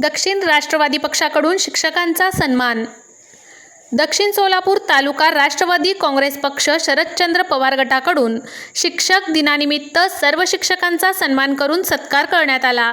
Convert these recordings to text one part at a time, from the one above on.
दक्षिण राष्ट्रवादी पक्षाकडून शिक्षकांचा सन्मान. दक्षिण सोलापूर तालुका राष्ट्रवादी काँग्रेस पक्ष शरदचंद्र पवार गटाकडून शिक्षक दिनानिमित्त सर्व शिक्षकांचा सन्मान करून सत्कार करण्यात आला.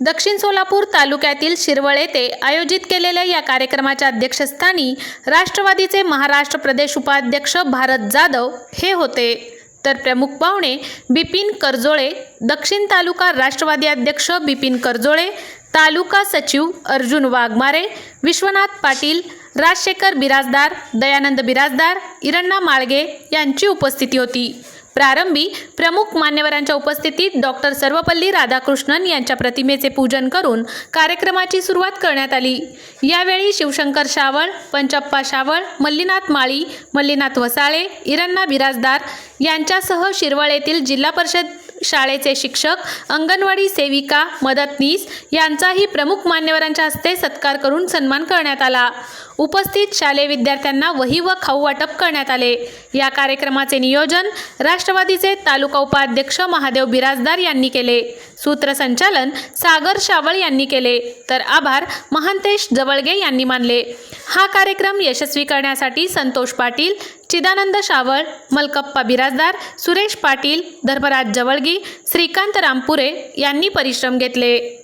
दक्षिण सोलापूर तालुक्यातील शिरवळ येथे आयोजित केलेल्या या कार्यक्रमाच्या अध्यक्षस्थानी राष्ट्रवादीचे महाराष्ट्र प्रदेश उपाध्यक्ष भारत जाधव हे होते. तर प्रमुख पाहुणे बिपिन करजोळे दक्षिण तालुका राष्ट्रवादी अध्यक्ष बिपिन करजोळे तालुका सचिव अर्जुन वाघमारे विश्वनाथ पाटील राजशेखर बिराजदार दयानंद बिराजदार इरण्णा माळगे यांची उपस्थिती होती. प्रारंभी प्रमुख मान्यवरांच्या उपस्थितीत डॉक्टर सर्वपल्ली राधाकृष्णन यांच्या प्रतिमेचे पूजन करून कार्यक्रमाची सुरुवात करण्यात आली. यावेळी शिवशंकर शावळ पंचप्पा शावळ मल्लीनाथ माळी मल्लीनाथ वसाळे इरण्णा बिराजदार यांच्यासह शिरवळ येथील जिल्हा परिषद शाळेचे शिक्षक अंगणवाडी सेविका मदतनीस यांचाही प्रमुख मान्यवरांच्या हस्ते सत्कार करून सन्मान करण्यात आला. उपस्थित शालेय विद्यार्थ्यांना वही व खाऊ वाटप करण्यात आले. या कार्यक्रमाचे नियोजन राष्ट्रवादीचे तालुका उपाध्यक्ष महादेव बिराजदार यांनी केले. सूत्रसंचालन सागर शावळ यांनी केले. तर आभार महांतेश जवळगे यांनी मानले. हा कार्यक्रम यशस्वी करण्यासाठी संतोष पाटील चिदानंद शावळ मलकप्पा बिराजदार सुरेश पाटील धर्मराज जवळगी श्रीकांत रामपुरे यांनी परिश्रम घेतले.